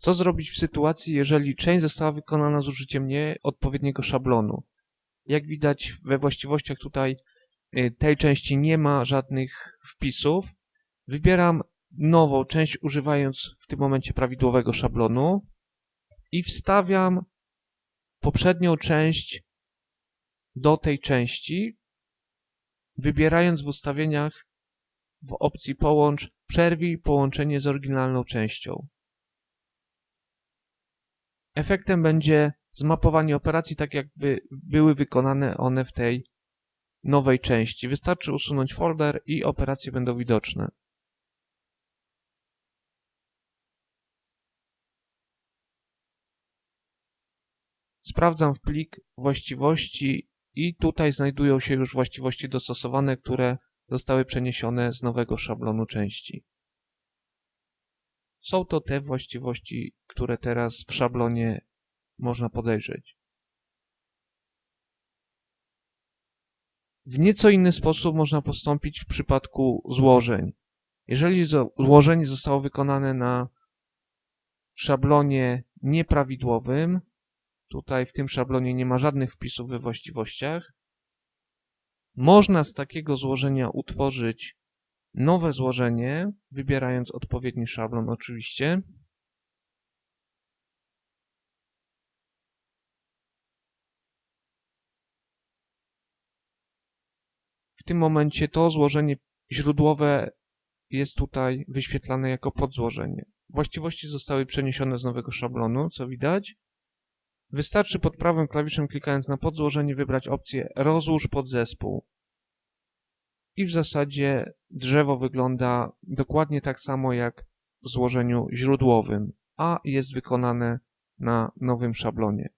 Co zrobić w sytuacji, jeżeli część została wykonana z użyciem nieodpowiedniego szablonu? Jak widać we właściwościach tutaj y, tej części nie ma żadnych wpisów. Wybieram nową część używając w tym momencie prawidłowego szablonu i wstawiam poprzednią część do tej części, wybierając w ustawieniach w opcji połącz przerwij połączenie z oryginalną częścią. Efektem będzie zmapowanie operacji tak jakby były wykonane one w tej nowej części. Wystarczy usunąć folder i operacje będą widoczne. Sprawdzam w plik właściwości i tutaj znajdują się już właściwości dostosowane, które zostały przeniesione z nowego szablonu części. Są to te właściwości, które teraz w szablonie można podejrzeć. W nieco inny sposób można postąpić w przypadku złożeń. Jeżeli złożenie zostało wykonane na szablonie nieprawidłowym, tutaj w tym szablonie nie ma żadnych wpisów we właściwościach, można z takiego złożenia utworzyć nowe złożenie, wybierając odpowiedni szablon oczywiście. W tym momencie to złożenie źródłowe jest tutaj wyświetlane jako podzłożenie. Właściwości zostały przeniesione z nowego szablonu, co widać. Wystarczy pod prawym klawiszem klikając na podzłożenie wybrać opcję rozłóż podzespół. I w zasadzie drzewo wygląda dokładnie tak samo jak w złożeniu źródłowym, a jest wykonane na nowym szablonie.